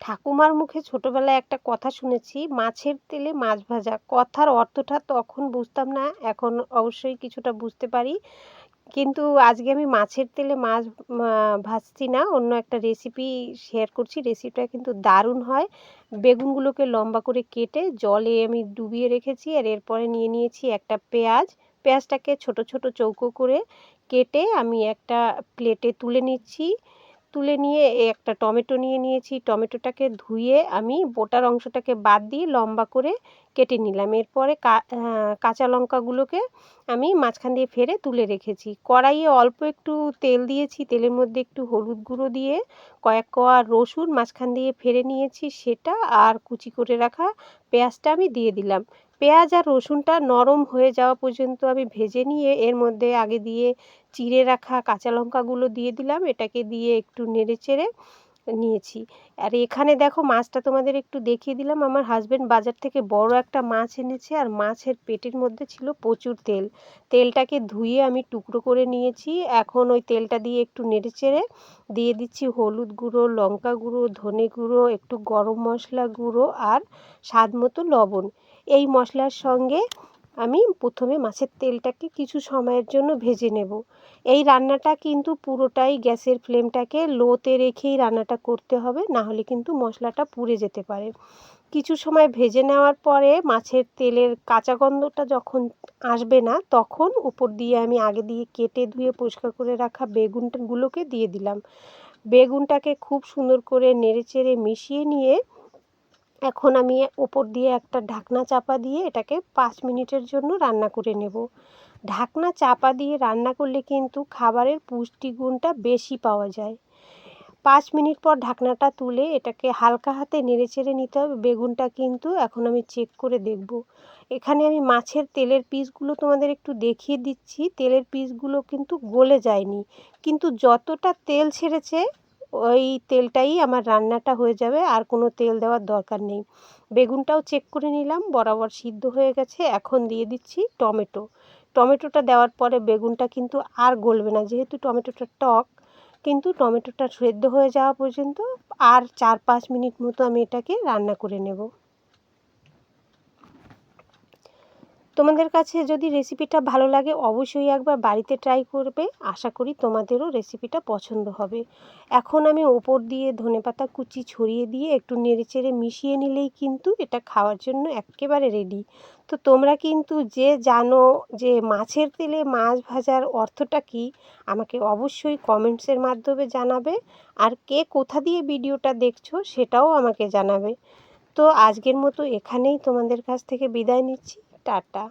ঠাকুমার মুখে ছোটোবেলায় একটা কথা শুনেছি, মাছের তেলে মাছ ভাজা। কথার অর্থটা তখন বুঝতাম না, এখন অবশ্যই কিছুটা বুঝতে পারি। কিন্তু আজকে আমি মাছের তেলে মাছ ভাজছি না, অন্য একটা রেসিপি শেয়ার করছি। রেসিপিটা কিন্তু দারুণ হয়। বেগুনগুলোকে লম্বা করে কেটে জলে আমি ডুবিয়ে রেখেছি আর এরপরে নিয়ে নিয়েছি একটা পেঁয়াজ। পেঁয়াজটাকে ছোট ছোট চৌকো করে কেটে আমি একটা প্লেটে তুলে নিচ্ছি। তুলে নিয়ে একটা টমেটো নিয়ে নিয়েছি। টমেটোটাকে ধুয়ে আমি বোটার অংশটাকে বাদ দিয়ে লম্বা করে কেটে নিলাম। এরপরে কাঁচা লঙ্কাগুলোকে আমি মাঝখান দিয়ে ফেরে তুলে রেখেছি। কড়াইয়ে অল্প একটু তেল দিয়েছি। তেলের মধ্যে একটু হলুদ গুঁড়ো দিয়ে কয়েক কোয়া রসুন মাঝখান দিয়ে ফেরে নিয়েছি সেটা আর কুচি করে রাখা পেঁয়াজটা আমি দিয়ে দিলাম। পেঁয়াজ আর রসুনটা নরম হয়ে যাওয়া পর্যন্ত আমি ভেজে নিয়ে এর মধ্যে আগে দিয়ে চিড়ে রাখা কাঁচা লঙ্কাগুলো দিয়ে দিলাম। এটাকে দিয়ে একটু নেড়ে চেড়ে নিয়েছি। আর এখানে দেখো মাছটা তোমাদের একটু দেখিয়ে দিলাম। আমার হাজব্যান্ড বাজার থেকে বড় একটা মাছ এনেছে আর মাছের পেটের মধ্যে ছিল প্রচুর তেল। তেলটাকে ধুয়ে আমি টুকরো করে নিয়েছি। এখন ওই তেলটা দিয়ে একটু নেড়ে চেড়ে দিয়ে দিচ্ছি হলুদ গুঁড়ো, লঙ্কা গুঁড়ো, ধনে গুঁড়ো, একটু গরম মশলা গুঁড়ো আর স্বাদ মতো লবণ। এই মশলার সঙ্গে আমি প্রথমে মাছের তেলটাকে কিছু সময়ের জন্য ভেজে নেব। এই রান্নাটা কিন্তু পুরোটাই গ্যাসের ফ্লেমটাকে লোতে রেখেই রান্নাটা করতে হবে, না হলে কিন্তু মশলাটা পুড়ে যেতে পারে। কিছু সময় ভেজে নেওয়ার পরে মাছের তেলের কাঁচা গন্ধটা যখন আসবে না, তখন উপর দিয়ে আমি আগে দিয়ে কেটে ধুয়ে পরিষ্কার করে রাখা বেগুনগুলোকে দিয়ে দিলাম। বেগুনটাকে খুব সুন্দর করে নেড়ে চেড়ে মিশিয়ে নিয়ে এখন আমি ওপর দিয়ে একটা ঢাকনা চাপা দিয়ে এটাকে পাঁচ মিনিটের জন্য রান্না করে নেব। ঢাকনা চাপা দিয়ে রান্না করলে কিন্তু খাবারের পুষ্টিগুণটা বেশি পাওয়া যায়। পাঁচ মিনিট পর ঢাকনাটা তুলে এটাকে হালকা হাতে নেড়ে চেড়ে নিতে হবে। বেগুনটা কিন্তু এখন আমি চেক করে দেখব। এখানে আমি মাছের তেলের পিসগুলো তোমাদের একটু দেখিয়ে দিচ্ছি। তেলের পিসগুলো কিন্তু গলে যায়নি। কিন্তু যতটা তেল ছেড়েছে ওই তেলটাই আমার রান্নাটা হয়ে যাবে, আর কোনো তেল দেওয়ার দরকার নেই। বেগুনটাও চেক করে নিলাম, বরাবর সিদ্ধ হয়ে গেছে। এখন দিয়ে দিচ্ছি টমেটো। টমেটোটা দেওয়ার পরে বেগুনটা কিন্তু আর গলবে না, যেহেতু টমেটোটা টক, কিন্তু টমেটোটা সেদ্ধ হয়ে যাওয়া পর্যন্ত আর চার পাঁচ মিনিট মতো আমি এটাকে রান্না করে নেব। তোমাদের কাছে যদি রেসিপিটা ভালো লাগে, অবশ্যই একবার বাড়িতে ট্রাই করবে। আশা করি তোমাদেরও রেসিপিটা পছন্দ হবে। এখন আমি ওপর দিয়ে ধনেপাতা কুচি ছড়িয়ে দিয়ে একটু নেড়েচেড়ে মিশিয়ে নিলেই কিন্তু এটা খাওয়ার জন্য একেবারে রেডি তো তোমরা কিন্তু যে জানো যে মাছের তেলে মাছ ভাজার অর্থটা কি, আমাকে অবশ্যই কমেন্টসের মাধ্যমে জানাবে। আর কে কোথা দিয়ে ভিডিওটা দেখছ সেটাও আমাকে জানাবে। তো আজকের মতো এখানেই তোমাদের কাছ থেকে বিদায় নিচ্ছি। টাটা